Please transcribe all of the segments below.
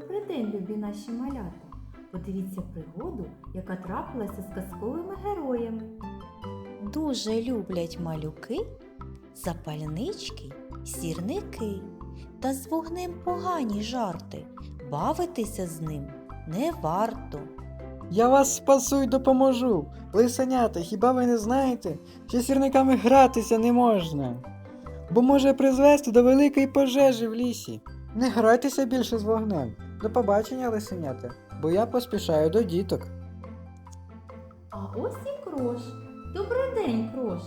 Добрий день, любі наші малята. Подивіться пригоду, яка трапилася з казковими героями. Дуже люблять малюки, запальнички, сірники та з вогнем погані жарти. Бавитися з ним не варто. Я вас спасу й допоможу. Лисенята, хіба ви не знаєте, що сірниками гратися не можна? Бо може призвести до великої пожежі в лісі. Не грайтеся більше з вогнем. До побачення, лисенята, бо я поспішаю до діток. А ось і крош. Добрий день, крош.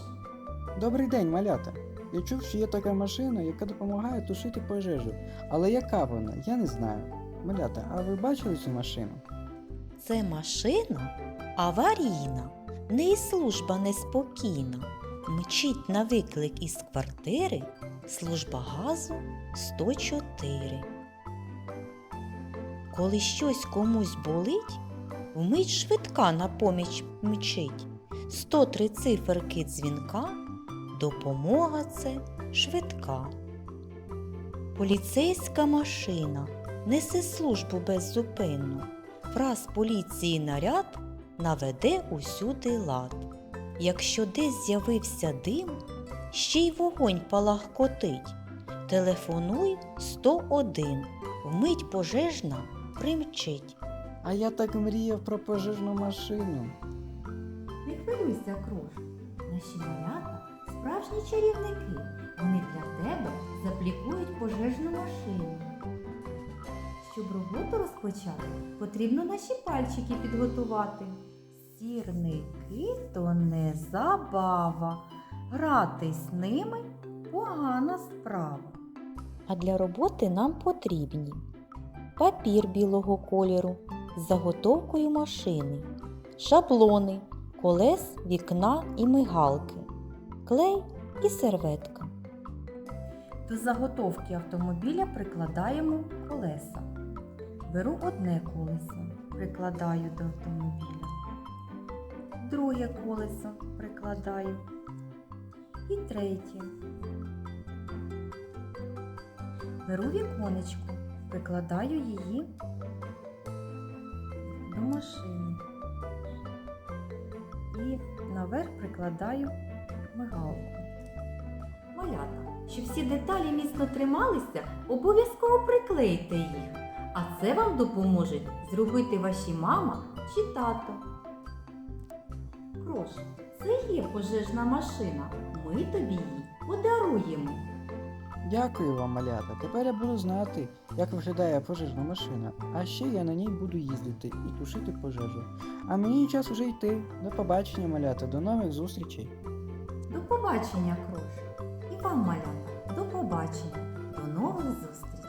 Добрий день, малята. Я чув, що є така машина, яка допомагає тушити пожежу. Але яка вона? Я не знаю. Малята, а ви бачили цю машину? Це машина аварійна, в неї служба неспокійна. Мчить на виклик із квартири служба газу 104. Коли щось комусь болить, вмить швидка на поміч мчить. 103 циферки дзвінка, допомога це швидка. Поліцейська машина несе службу беззупинну. Враз поліції наряд наведе усюди лад. Якщо десь з'явився дим, ще й вогонь палахкотить. Телефонуй 101, вмить пожежна примчить. А я так мріяв про пожежну машину. Не хвилюйся, крош. Наші малята справжні чарівники. Вони для тебе заплікують пожежну машину. Щоб роботу розпочати, потрібно наші пальчики підготувати. Сірники то не забава. Гратись ними погана справа. А для роботи нам потрібні папір білого кольору з заготовкою машини, шаблони, колес, вікна і мигалки, клей і серветка. До заготовки автомобіля прикладаємо колеса. Беру одне колесо, прикладаю до автомобіля. Друге колесо прикладаю. І третє. Беру віконечко, прикладаю її до машини. І наверх прикладаю мигалку. Малята, щоб всі деталі міцно трималися, обов'язково приклейте їх. А це вам допоможуть зробити ваші мама чи тато. Крош, це є пожежна машина. Ми тобі її подаруємо. Дякую вам, малята. Тепер я буду знати, як виглядає пожежна машина. А ще я на ній буду їздити і тушити пожежу. А мені час вже йти. До побачення, малята, до нових зустрічей. До побачення, Крош. І вам, малята, до побачення. До нових зустрічей.